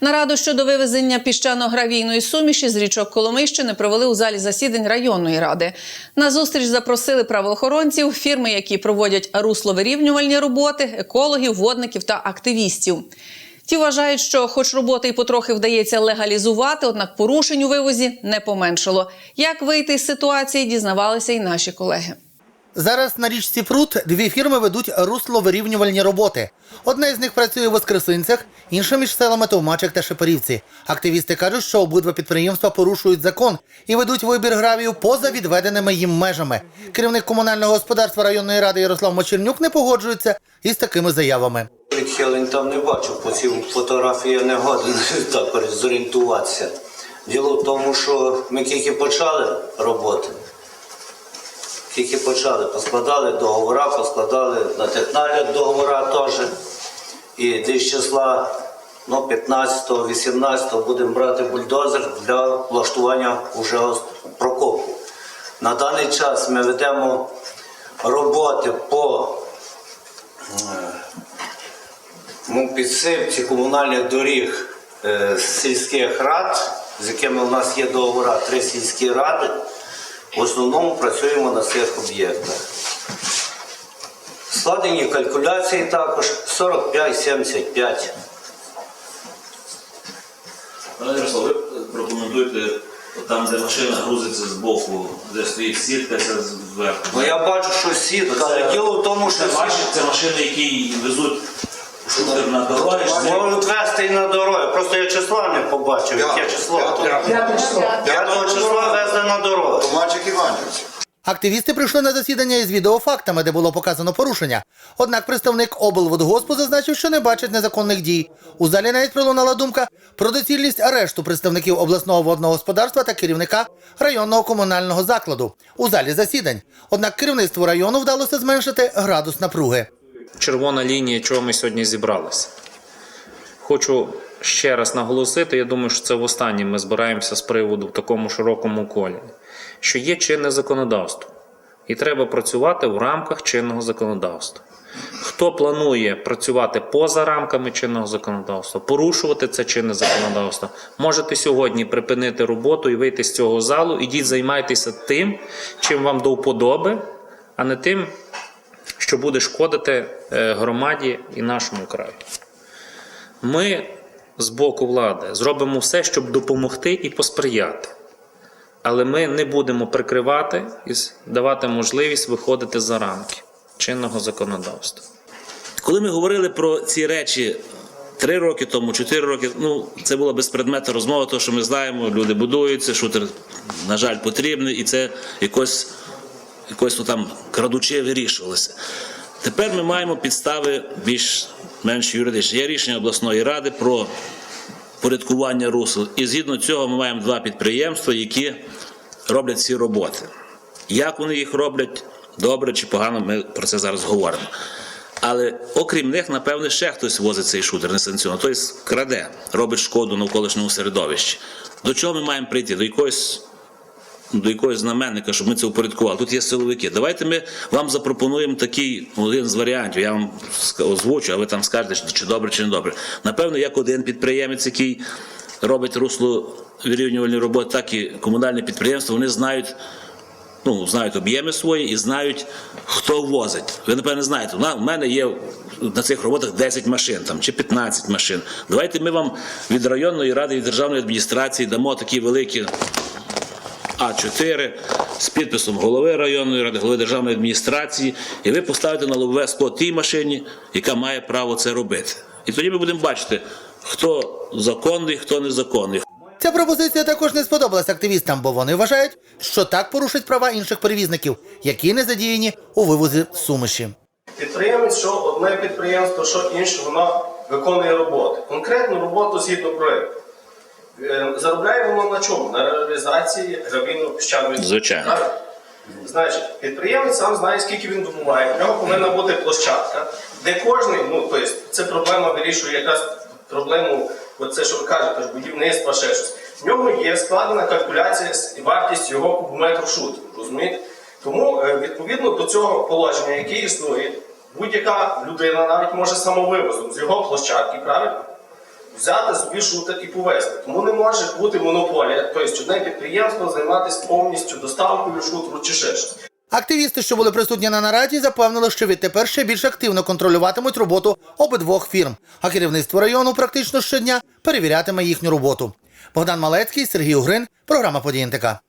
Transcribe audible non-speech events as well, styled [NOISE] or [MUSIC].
Нараду щодо вивезення піщано-гравійної суміші з річок Коломийщини провели у залі засідань районної ради. На зустріч запросили правоохоронців, фірми, які проводять русловирівнювальні роботи, екологів, водників та активістів. Ті вважають, що, хоч роботи й потрохи вдається легалізувати, однак порушень у вивозі не поменшало. Як вийти з ситуації, дізнавалися й наші колеги. Зараз на річці Прут дві фірми ведуть русловирівнювальні роботи. Одна із них працює в Воскресинцях, інша між селами Товмачик та Шепарівці. Активісти кажуть, що обидва підприємства порушують закон і ведуть вибір гравію поза відведеними їм межами. Керівник комунального господарства районної ради Ярослав Мочернюк не погоджується із такими заявами. Відхилень там не бачу, по цій фотографії я не годен [LAUGHS] так зорієнтуватися. Діло в тому, що ми тільки почали роботи. Тільки почали, поскладали договори, поскладали на технагляд договора теж. І десь числа ну, 15-го, 18-го будемо брати бульдозер для влаштування уже прокопу. На даний час ми ведемо роботи по ну, підсипці комунальних доріг е, сільських рад, з якими у нас є договори три сільські ради. В основному працюємо на цих об'єктах. Складені калькуляції також 45-75. Пане Ярослав, ви прокоментуєте там, де машина грузиться з боку, де стоїть сітка, це зверху. Ну я бачу, що сітка, але діло в тому, що Це ваші, це машини, які везуть шутер на дороги. це- можуть вести і на дороги. Просто я числа не побачив, яке число. П'ятого числа везли на дорогу. Томачик Іванівці. Активісти прийшли на засідання із відеофактами, де було показано порушення. Однак представник облводгоспу зазначив, що не бачить незаконних дій. У залі навіть пролунала думка про доцільність арешту представників обласного водного господарства та керівника районного комунального закладу у залі засідань. Однак керівництву району вдалося зменшити градус напруги. червона лінія, чого ми сьогодні зібралися. Хочу ще раз наголосити, я думаю, що це востаннє ми збираємося з приводу в такому широкому колі, що є чинне законодавство, і треба працювати в рамках чинного законодавства. Хто планує працювати поза рамками чинного законодавства, порушувати це чинне законодавство, можете сьогодні припинити роботу і вийти з цього залу. Ідіть займайтеся тим, чим вам до вподоби, а не тим, що буде шкодити е, громаді і нашому краю. Ми з боку влади зробимо все, щоб допомогти і посприяти. Але ми не будемо прикривати і давати можливість виходити за рамки чинного законодавства. Коли ми говорили про ці речі три роки тому, чотири роки, ну це була безпредметна розмова, тому що ми знаємо, люди будуються, шутер, на жаль, потрібний, і це якось, якось ну, там крадучи вирішувалося. Тепер ми маємо підстави більш-менш юридичні. Є рішення обласної ради про порядкування русел. І згідно цього ми маємо два підприємства, які роблять ці роботи. Як вони їх роблять, добре чи погано, ми про це зараз говоримо. Але окрім них, напевне, ще хтось возить цей шутер несанкціонно, тобто краде, робить шкоду навколишньому середовищі. До чого ми маємо прийти? До якоїсь до якогось знаменника, щоб ми це упорядкували. Тут є силовики. Давайте ми вам запропонуємо такий один з варіантів. Я вам озвучу, а ви там скажете, чи добре, чи не добре. Напевно, як один підприємець, який робить русло вирівнювальні роботи, так і комунальне підприємство, вони знають. Ну, знають об'єми свої і знають, хто возить. Ви, напевне, знаєте, у мене є на цих роботах 10 машин там, чи 15 машин. Давайте ми вам від районної ради, від державної адміністрації дамо такі великі а4 з підписом голови районної ради, голови державної адміністрації, і ви поставите на лобове скло тій машині, яка має право це робити. І тоді ми будемо бачити, хто законний, хто незаконний. Ця пропозиція також не сподобалась активістам, бо вони вважають, що так порушить права інших перевізників, які не задіяні у вивозі суміші. Підприємець, що одне підприємство, що інше, воно виконує роботу. Конкретну роботу згідно проєкту. Е, Заробляє воно на чому? На реалізації гравійно піщаної Звичайно. Значить, підприємець сам знає, скільки він добуває. В нього повинна бути площадка, де кожний, ну тобто, це проблема вирішує якраз проблему, оце, що ви кажете, будівництва, ще щось. В нього є складена калькуляція з вартість його кубометру шуту. Розумієте? Тому е, відповідно до цього положення, яке існує, будь-яка людина навіть може самовивозом з його площадки, правильно? Взяти шутер і повезти. Тому не може бути монополія, тобто одне підприємство займатися повністю доставкою шутру чи ще щось. Активісти, що були присутні на нараді, запевнили, що відтепер ще більш активно контролюватимуть роботу обидвох фірм, а керівництво району практично щодня перевірятиме їхню роботу. Богдан Малецький, Сергій Угрин, програма «Події НТК».